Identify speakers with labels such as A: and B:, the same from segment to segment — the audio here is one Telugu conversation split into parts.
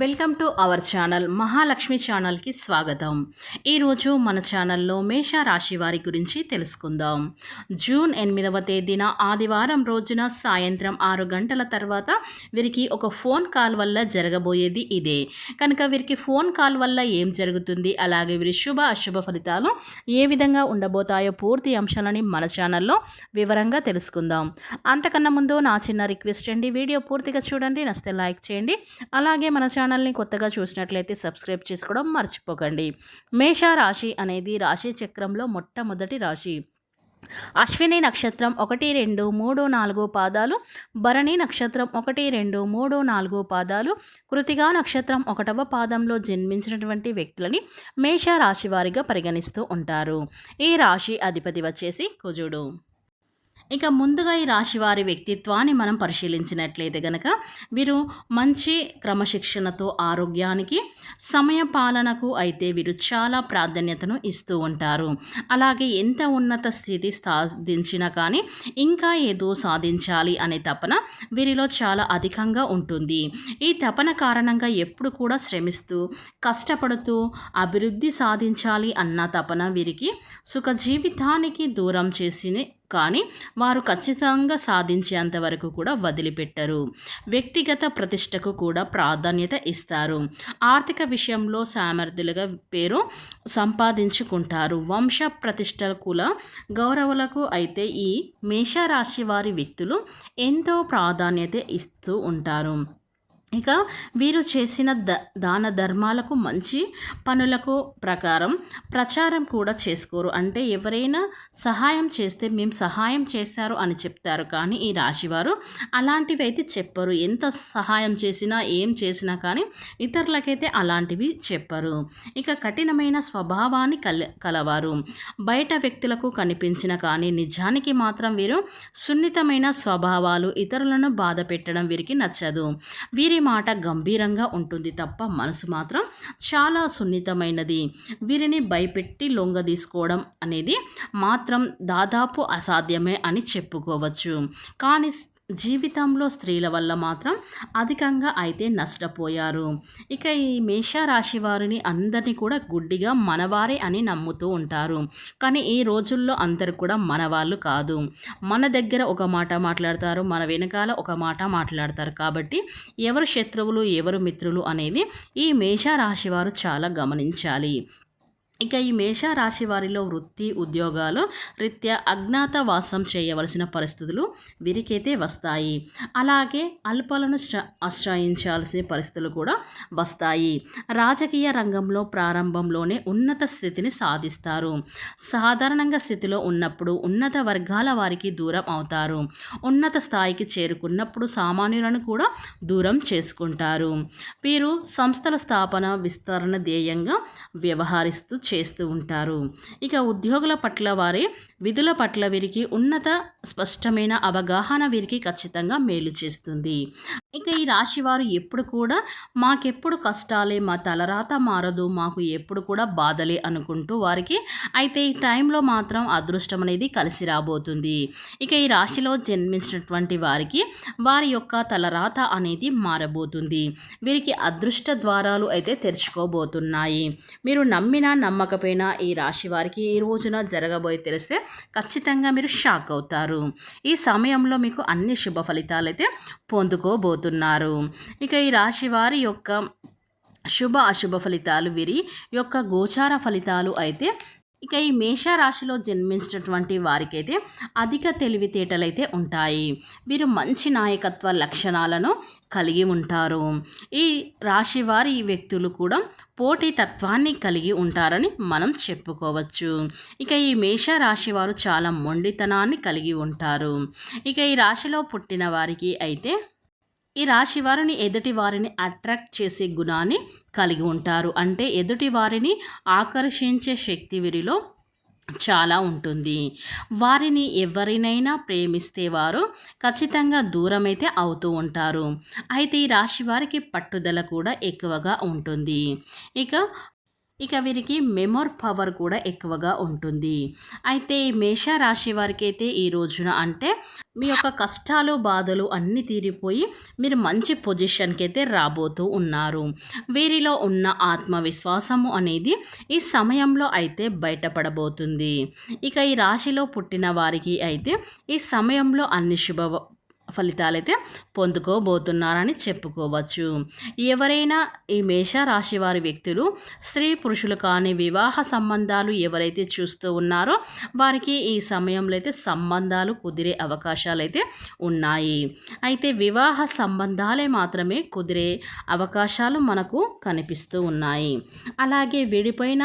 A: Welcome to our channel Mahalakshmi ఛానల్కి స్వాగతం. ఈరోజు మన ఛానల్లో మేష రాశి వారి గురించి తెలుసుకుందాం. జూన్ ఎనిమిదవ తేదీన ఆదివారం రోజున సాయంత్రం ఆరు గంటల తర్వాత వీరికి ఒక ఫోన్ కాల్ వల్ల జరగబోయేది ఇదే. కనుక వీరికి ఫోన్ కాల్ వల్ల ఏం జరుగుతుంది అలాగే వీరి శుభ అశుభ ఫలితాలు ఏ విధంగా ఉండబోతాయో పూర్తి అంశాలని మన ఛానల్లో వివరంగా తెలుసుకుందాం. అంతకన్నా ముందు నా చిన్న రిక్వెస్ట్ అండి వీడియో పూర్తిగా చూడండి నస్తే లైక్ చేయండి అలాగే మన ఛానల్ని కొత్తగా చూసినట్లయితే సబ్స్క్రైబ్ చేసుకోవడం మర్చిపోకండి. మేష రాశి అనేది రాశి చక్రంలో మొట్టమొదటి రాశి. అశ్విని నక్షత్రం ఒకటి రెండు మూడు నాలుగు పాదాలు. భరణి నక్షత్రం ఒకటి రెండు మూడు నాలుగు పాదాలు. కృతిగా నక్షత్రం ఒకటవ పాదంలో జన్మించినటువంటి వ్యక్తులని మేష రాశి వారిగా పరిగణిస్తూ ఉంటారు. ఈ రాశి అధిపతి వచ్చేసి కుజుడు. ఇక ముందుగా ఈ రాశి వారి వ్యక్తిత్వాన్ని మనం పరిశీలించినట్లయితే గనక వీరు మంచి క్రమశిక్షణతో ఆరోగ్యానికి సమయ పాలనకు అయితే వీరు చాలా ప్రాధాన్యతను ఇస్తూ ఉంటారు. అలాగే ఎంత ఉన్నత స్థితి సాధించినా కానీ ఇంకా ఏదో సాధించాలి అనే తపన వీరిలో చాలా అధికంగా ఉంటుంది. ఈ తపన కారణంగా ఎప్పుడు కూడా శ్రమిస్తూ కష్టపడుతూ అభివృద్ధి సాధించాలి అన్న తపన వీరికి సుఖ జీవితానికి దూరం చేసి కానీ వారు ఖచ్చితంగా సాధించేంత వరకు కూడా వదిలిపెట్టరు. వ్యక్తిగత ప్రతిష్టకు కూడా ప్రాధాన్యత ఇస్తారు. ఆర్థిక విషయంలో సామర్థ్యులుగా పేరు సంపాదించుకుంటారు. వంశ ప్రతిష్టకుల గౌరవులకు అయితే ఈ మేషరాశి వారి వ్యక్తులు ఎంతో ప్రాధాన్యత ఇస్తూ ఉంటారు. ఇక వీరు చేసిన ద దాన ధర్మాలకు మంచి పనులకు ప్రకారం ప్రచారం కూడా చేసుకోరు. అంటే ఎవరైనా సహాయం చేస్తే మేము సహాయం చేశారు అని చెప్తారు. కానీ ఈ రాశివారు అలాంటివి అయితే చెప్పరు. ఎంత సహాయం చేసినా ఏం చేసినా కానీ ఇతరులకైతే అలాంటివి చెప్పరు. ఇక కఠినమైన స్వభావాన్ని కల కలవారు. బయట వ్యక్తులకు కనిపించిన కానీ నిజానికి మాత్రం వీరు సున్నితమైన స్వభావాలు ఇతరులను బాధ పెట్టడం వీరికి నచ్చదు. వీరి మాట గంభీరంగా ఉంటుంది తప్ప మనసు మాత్రం చాలా సున్నితమైనది. వీరిని భయపెట్టి లొంగ తీసుకోవడం అనేది మాత్రం దాదాపు అసాధ్యమే అని చెప్పుకోవచ్చు. కానీ జీవితంలో స్త్రీల వల్ల మాత్రం అధికంగా అయితే నష్టపోయారు. ఇక ఈ మేషరాశి వారిని అందరినీ కూడా గుడ్డిగా మనవారే అని నమ్ముతూ ఉంటారు. కానీ ఈ రోజుల్లో అందరు కూడా మనవాళ్ళు కాదు. మన దగ్గర ఒక మాట మాట్లాడతారు మన వెనకాల ఒక మాట మాట్లాడతారు. కాబట్టి ఎవరు శత్రువులు ఎవరు మిత్రులు అనేది ఈ మేషరాశి వారు చాలా గమనించాలి. ఇక ఈ మేషరాశి వారిలో వృత్తి ఉద్యోగాలు రీత్యా అజ్ఞాతవాసం చేయవలసిన పరిస్థితులు వీరికైతే వస్తాయి. అలాగే అల్పలను ఆశ్రయించాల్సిన పరిస్థితులు కూడా వస్తాయి. రాజకీయ రంగంలో ప్రారంభంలోనే ఉన్నత స్థితిని సాధిస్తారు. సాధారణంగా స్థితిలో ఉన్నప్పుడు ఉన్నత వర్గాల వారికి దూరం అవుతారు. ఉన్నత స్థాయికి చేరుకున్నప్పుడు సామాన్యులను కూడా దూరం చేసుకుంటారు. వీరు సంస్థల స్థాపన విస్తరణ ధ్యేయంగా వ్యవహరిస్తూ చేస్తూ ఉంటారు. ఇక ఉద్యోగుల పట్ల వారి విధుల పట్ల వీరికి ఉన్నత స్పష్టమైన అవగాహన వీరికి ఖచ్చితంగా మేలు చేస్తుంది. ఇక ఈ రాశి వారు ఎప్పుడు కూడా మాకెప్పుడు కష్టాలే మా తలరాత మారదు మాకు ఎప్పుడు కూడా బాధలే అనుకుంటూ వారికి అయితే ఈ టైంలో మాత్రం అదృష్టం అనేది కలిసి రాబోతుంది. ఇక ఈ రాశిలో జన్మించినటువంటి వారికి వారి యొక్క తలరాత అనేది మారబోతుంది. వీరికి అదృష్ట ద్వారాలు అయితే తెరుచుకోబోతున్నాయి. మీరు నమ్మినా నమ్మకపోయినా ఈ రాశి వారికి ఈ రోజున జరగబోయి తెలిస్తే ఖచ్చితంగా మీరు షాక్ అవుతారు. ఈ సమయంలో మీకు అన్ని శుభ ఫలితాలు అయితే పొందుకోబోతున్నారు ఇక ఈ రాశి వారి యొక్క శుభ అశుభ ఫలితాలు వీరి యొక్క గోచార ఫలితాలు అయితే ఇక ఈ మేషరాశిలో జన్మించినటువంటి వారికైతే అధిక తెలివితేటలైతే ఉంటాయి. వీరు మంచి నాయకత్వ లక్షణాలను కలిగి ఉంటారు. ఈ రాశి వారి వ్యక్తులు కూడా పోటీ తత్వాన్ని కలిగి ఉంటారని మనం చెప్పుకోవచ్చు. ఇక ఈ మేష రాశి వారు చాలా మొండితనాన్ని కలిగి ఉంటారు. ఇక ఈ రాశిలో పుట్టిన వారికి అయితే ఈ రాశి వారిని ఎదుటి వారిని అట్రాక్ట్ చేసే గుణాన్ని కలిగి ఉంటారు. అంటే ఎదుటి వారిని ఆకర్షించే శక్తి వీరిలో చాలా ఉంటుంది. వారిని ఎవరినైనా ప్రేమిస్తే వారు ఖచ్చితంగా దూరమైతే అవుతూ ఉంటారు. అయితే ఈ రాశి వారికి పట్టుదల కూడా ఎక్కువగా ఉంటుంది. ఇక ఇక వీరికి మెమోర్ పవర్ కూడా ఎక్కువగా ఉంటుంది. అయితే ఈ మేషరాశి వారికి అయితే ఈ రోజున అంటే మీ యొక్క కష్టాలు బాధలు అన్నీ తీరిపోయి మీరు మంచి పొజిషన్కి అయితే రాబోతూ ఉన్నారు. వీరిలో ఉన్న ఆత్మవిశ్వాసము అనేది ఈ సమయంలో అయితే బయటపడబోతుంది. ఇక ఈ రాశిలో పుట్టిన వారికి అయితే ఈ సమయంలో అన్ని శుభ ఫలితాలైతే పొందుకోబోతున్నారని చెప్పుకోవచ్చు. ఎవరైనా ఈ మేషరాశి వారి వ్యక్తులు స్త్రీ పురుషులు కానీ వివాహ సంబంధాలు ఎవరైతే చూస్తూ ఉన్నారో వారికి ఈ సమయంలో అయితే సంబంధాలు కుదిరే అవకాశాలు అయితే ఉన్నాయి. అయితే వివాహ సంబంధాలే మాత్రమే కుదిరే అవకాశాలు మనకు కనిపిస్తూ ఉన్నాయి. అలాగే విడిపోయిన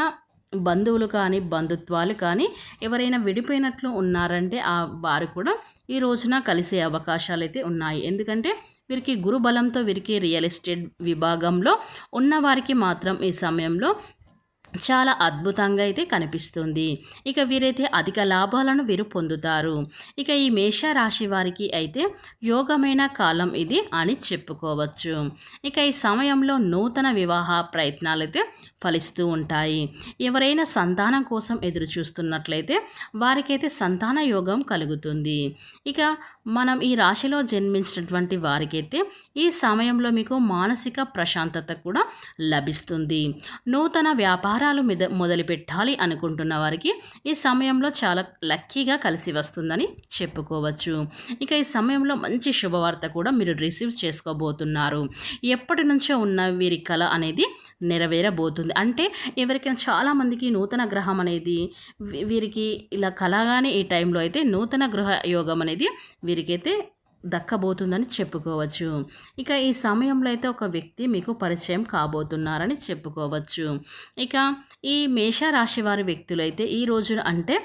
A: బంధువులు కానీ బంధుత్వాలు కానీ ఎవరైనా విడిపోయినట్లు ఉన్నారంటే ఆ వారు కూడా ఈ రోజున కలిసే అవకాశాలు అయితే ఉన్నాయి. ఎందుకంటే వీరికి గురుబలంతో వీరికి రియల్ ఎస్టేట్ విభాగంలో ఉన్నవారికి మాత్రం ఈ సమయంలో చాలా అద్భుతంగా అయితే కనిపిస్తుంది. ఇక వీరైతే అధిక లాభాలను వీరు పొందుతారు. ఇక ఈ మేష రాశి వారికి అయితే యోగమైన కాలం ఇది అని చెప్పుకోవచ్చు. ఇక ఈ సమయంలో నూతన వివాహ ప్రయత్నాలు అయితే ఫలిస్తూ ఉంటాయి. ఎవరైనా సంతానం కోసం ఎదురు చూస్తున్నట్లయితే వారికైతే సంతాన యోగం కలుగుతుంది. ఇక మనం ఈ రాశిలో జన్మించినటువంటి వారికైతే ఈ సమయంలో మీకు మానసిక ప్రశాంతత కూడా లభిస్తుంది. నూతన వ్యాపార వ్యాపారాలు మీద మొదలు పెట్టాలి అనుకుంటున్న వారికి ఈ సమయంలో చాలా లక్కీగా కలిసి వస్తుందని చెప్పుకోవచ్చు. ఇక ఈ సమయంలో మంచి శుభవార్త కూడా మీరు రిసీవ్ చేసుకోబోతున్నారు. ఎప్పటి నుంచో ఉన్న వీరి కళ అనేది నెరవేరబోతుంది. అంటే ఎవరికైనా చాలామందికి నూతన గ్రహం అనేది వీరికి ఇలా కలగానే ఈ టైంలో అయితే నూతన గృహ యోగం అనేది వీరికైతే దక్కబోతుందని చెప్పుకోవచ్చు. ఇక ఈ సమయంలో అయితే ఒక వ్యక్తి మీకు పరిచయం కాబోతున్నారని చెప్పుకోవచ్చు. ఇక ఈ మేషరాశి వారి వ్యక్తులైతే ఈ రోజున అంటే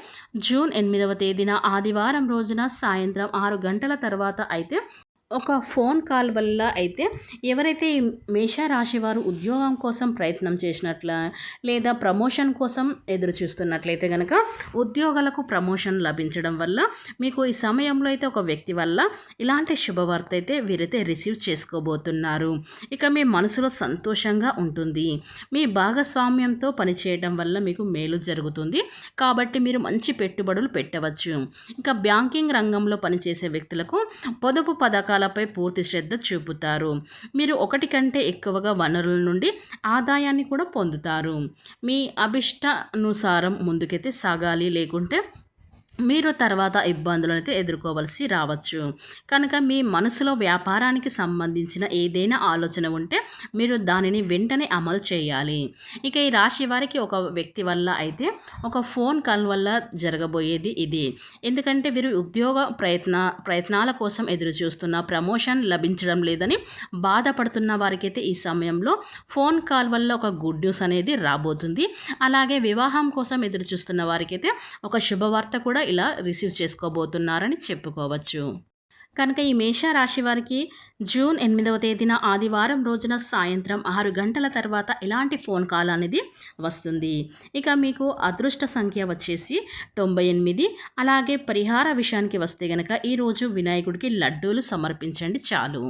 A: జూన్ ఎనిమిదవ తేదీన ఆదివారం రోజున సాయంత్రం ఆరు గంటల తర్వాత అయితే ఒక ఫోన్ కాల్ వల్ల అయితే ఎవరైతే మేషరాశి వారు ఉద్యోగం కోసం ప్రయత్నం చేసినట్ల లేదా ప్రమోషన్ కోసం ఎదురు చూస్తున్నట్లయితే కనుక ఉద్యోగాలకు ప్రమోషన్ లభించడం వల్ల మీకు ఈ సమయంలో అయితే ఒక వ్యక్తి వల్ల ఇలాంటి శుభవార్త అయితే వీరైతే రిసీవ్ చేసుకోబోతున్నారు. ఇక మీ మనసులో సంతోషంగా ఉంటుంది. మీ భాగస్వామ్యంతో పనిచేయడం వల్ల మీకు మేలు జరుగుతుంది. కాబట్టి మీరు మంచి పెట్టుబడులు పెట్టవచ్చు. ఇంకా బ్యాంకింగ్ రంగంలో పనిచేసే వ్యక్తులకు పొదుపు పథకాలు రంగాలపై పూర్తి శ్రద్ధ చూపుతారు. మీరు ఒకటి కంటే ఎక్కువగా వనరుల నుండి ఆదాయాన్ని కూడా పొందుతారు. మీ అభిష్టానుసారం ముందుకైతే సాగాలి. లేకుంటే మీరు తర్వాత ఇబ్బందులను అయితే ఎదుర్కోవలసి రావచ్చు. కనుక మీ మనసులో వ్యాపారానికి సంబంధించిన ఏదైనా ఆలోచన ఉంటే మీరు దానిని వెంటనే అమలు చేయాలి. ఇక ఈ రాశి వారికి ఒక వ్యక్తి వల్ల అయితే ఒక ఫోన్ కాల్ వల్ల జరగబోయేది ఇది. ఎందుకంటే వీరు ఉద్యోగ ప్రయత్న ప్రయత్నాల కోసం ఎదురు చూస్తున్న ప్రమోషన్ లభించడం లేదని బాధపడుతున్న వారికైతే ఈ సమయంలో ఫోన్ కాల్ వల్ల ఒక గుడ్ న్యూస్ అనేది రాబోతుంది. అలాగే వివాహం కోసం ఎదురు చూస్తున్న వారికైతే ఒక శుభవార్త కూడా ఇలా రిసీవ్ చేసుకోబోతున్నారని చెప్పుకోవచ్చు. కనుక ఈ మేషరాశి వారికి జూన్ ఎనిమిదవ తేదీన ఆదివారం రోజున సాయంత్రం ఆరు గంటల తర్వాత ఎలాంటి ఫోన్ కాల్ అనేది వస్తుంది. ఇక మీకు అదృష్ట సంఖ్య వచ్చేసి తొంభై ఎనిమిది. అలాగే పరిహార విషయానికి వస్తే గనక ఈరోజు వినాయకుడికి లడ్డూలు సమర్పించండి చాలు.